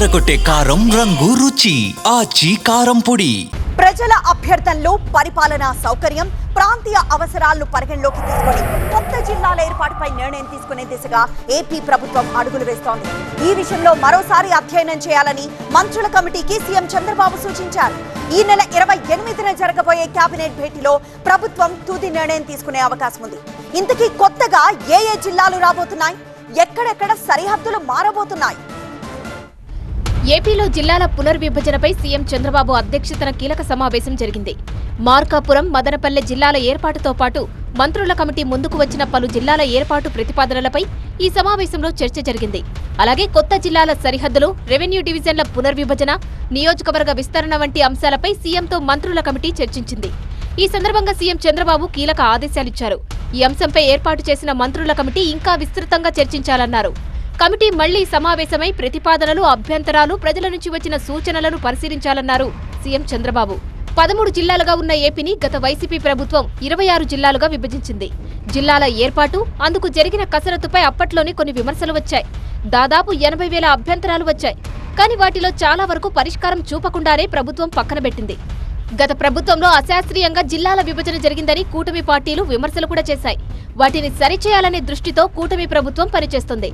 ఎర్రగొట్టే కారం రంగు రుచి ఆచి కారం పొడి. ప్రజల అభ్యర్థనలు పరిపాలనా సౌకర్యం ప్రాంతీయ అవసరాలను పరిగణలోకి తీసుకొని కొత్త జిల్లాల ఏర్పాటుపై నిర్ణయం తీసుకునే దిశగా ఏపీ ప్రభుత్వం అడుగులు వేస్తోంది. ఈ విషయంలో మరోసారి అధ్యయనం చేయాలని మంత్రుల కమిటీకి సీఎం చంద్రబాబు సూచించారు. ఈ నెల ఇరవై ఎనిమిదిన జరగబోయే కేబినెట్ భేటీలో ప్రభుత్వం తుది నిర్ణయం తీసుకునే అవకాశం ఉంది. ఇంతకీ కొత్తగా ఏ ఏ జిల్లాలు రాబోతున్నాయి? ఎక్కడెక్కడ సరిహద్దులు మారబోతున్నాయి? ఏపీలో జిల్లాల పునర్విభజనపై సీఎం చంద్రబాబు అధ్యక్షతన కీలక సమావేశం జరిగింది. మార్కాపురం మదనపల్లె జిల్లాల ఏర్పాటుతో పాటు మంత్రుల కమిటీ ముందుకు వచ్చిన పలు జిల్లాల ఏర్పాటు ప్రతిపాదనలపై ఈ సమావేశంలో చర్చ జరిగింది. అలాగే కొత్త జిల్లాల సరిహద్దులు రెవెన్యూ డివిజన్ల పునర్విభజన నియోజకవర్గ విస్తరణ వంటి అంశాలపై సీఎంతో మంత్రుల కమిటీ చర్చించింది. ఈ సందర్భంగా సీఎం చంద్రబాబు కీలక ఆదేశాలిచ్చారు. ఈ అంశంపై ఏర్పాటు చేసిన మంత్రుల కమిటీ ఇంకా విస్తృతంగా చర్చించాలన్నారు. కమిటీ మళ్ళీ సమావేశమై ప్రతిపాదనలు అభ్యంతరాలు ప్రజల నుంచి వచ్చిన సూచనలను పరిశీలించాలన్నారు సీఎం చంద్రబాబు. పదమూడు జిల్లాలుగా ఉన్న ఏపీని గత వైసీపీ ప్రభుత్వం ఇరవై ఆరు జిల్లాలుగా విభజించింది. జిల్లాల ఏర్పాటు అందుకు జరిగిన కసరత్తుపై అప్పట్లోనే కొన్ని విమర్శలు వచ్చాయి. దాదాపు ఎనభై వేల అభ్యంతరాలు వచ్చాయి. కానీ వాటిలో చాలా వరకు పరిష్కారం చూపకుండానే ప్రభుత్వం పక్కనబెట్టింది గత ప్రభుత్వంలో అశాస్త్రీయంగా జిల్లాల విభజన జరిగిందని కూటమి పార్టీలు విమర్శలు కూడా చేశాయి. వాటిని సరిచేయాలనే దృష్టితో కూటమి ప్రభుత్వం పనిచేస్తుంది.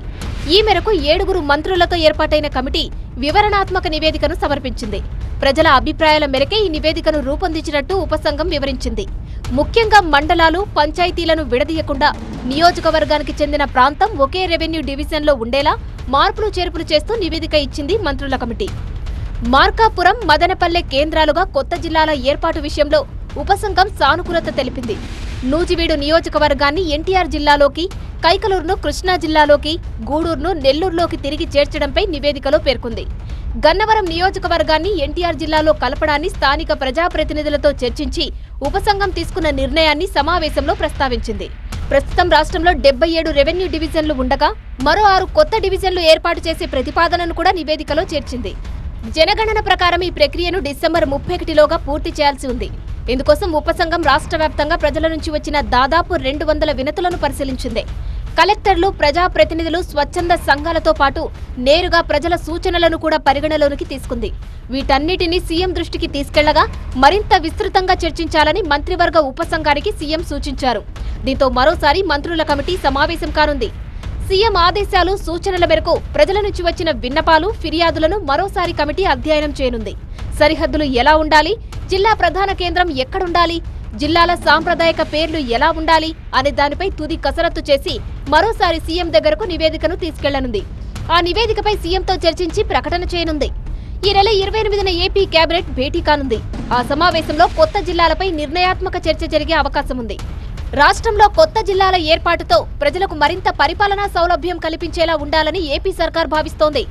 ఈ మేరకు ఏడుగురు మంత్రులతో ఏర్పాటైన కమిటీ వివరణాత్మక నివేదికను సమర్పించింది. ప్రజల అభిప్రాయాల మేరకే ఈ నివేదికను రూపొందించినట్టు ఉపసంఘం వివరించింది. ముఖ్యంగా మండలాలు పంచాయతీలను విడదీయకుండా నియోజకవర్గానికి చెందిన ప్రాంతం ఒకే రెవెన్యూ డివిజన్లో ఉండేలా మార్పులు చేర్పులు చేస్తూ నివేదిక ఇచ్చింది మంత్రుల కమిటీ. మార్కాపురం మదనపల్లె కేంద్రాలుగా కొత్త జిల్లాల ఏర్పాటు విషయంలో ఉపసంఘం సానుకూలత తెలిపింది. నూజివీడు నియోజకవర్గాన్ని ఎన్టీఆర్ జిల్లాలోకి కైకలూరును కృష్ణా జిల్లాలోకి గూడూరును నెల్లూరులోకి తిరిగి చేర్చడంపై నివేదికలో పేర్కొంది. గన్నవరం నియోజకవర్గాన్ని ఎన్టీఆర్ జిల్లాలో కలపడాన్ని స్థానిక ప్రజాప్రతినిధులతో చర్చించి ఉపసంఘం తీసుకున్న నిర్ణయాన్ని సమావేశంలో ప్రస్తావించింది. ప్రస్తుతం రాష్ట్రంలో డెబ్బై ఏడు రెవెన్యూ డివిజన్లు ఉండగా మరో ఆరు కొత్త డివిజన్లు ఏర్పాటు చేసే ప్రతిపాదనను కూడా నివేదికలో చేర్చింది. జనగణన ప్రకారం ఈ ప్రక్రియను డిసెంబర్ ముప్పై ఒకటిలోగా పూర్తి చేయాల్సి ఉంది. ఇందుకోసం ఉపసంఘం రాష్ట్ర వ్యాప్తంగా ప్రజల నుంచి వచ్చిన దాదాపు రెండు వందల వినతులను పరిశీలించింది. కలెక్టర్లు ప్రజాప్రతినిధులు స్వచ్ఛంద సంఘాలతో పాటు నేరుగా ప్రజల సూచనలను కూడా పరిగణలోనికి తీసుకుంది. వీటన్నిటిని సీఎం దృష్టికి తీసుకెళ్ళగా మరింత విస్తృతంగా చర్చించాలని మంత్రివర్గ ఉపసంఘానికి సీఎం సూచించారు. దీంతో మరోసారి మంత్రుల కమిటీ సమావేశం కానుంది. సీఎం ఆదేశాలు సూచనల మేరకు ప్రజల నుంచి వచ్చిన విన్నపాలు ఫిర్యాదులను మరోసారి కమిటీ అధ్యయనం చేయనుంది. సరిహద్దులు ఎలా ఉండాలి? జిల్లా ప్రధాన కేంద్రం ఎక్కడుండాలి? జిల్లాల సాంప్రదాయక పేర్లు ఎలా ఉండాలి? అనే దానిపై తుది కసరత్తు చేసి మరోసారి సీఎం దగ్గరకు నివేదికను తీసుకెళ్ళనుంది. ఆ నివేదికపై సీఎంతో చర్చించి ప్రకటన చేయనుంది. ఈ నెల ఇరవై ఎనిమిదిన ఏపీ కేబినెట్ భేటీ కానుంది. ఆ సమావేశంలో కొత్త జిల్లాలపై నిర్ణయాత్మక చర్చ జరిగే అవకాశం ఉంది రాష్ట్రంలో కొత్త జిల్లాల ఏర్పాటుతో ప్రజలకు మరింత పరిపాలనా సౌలభ్యం కల్పించేలా ఉండాలని ఏపీ సర్కార్ భావిస్తోంది.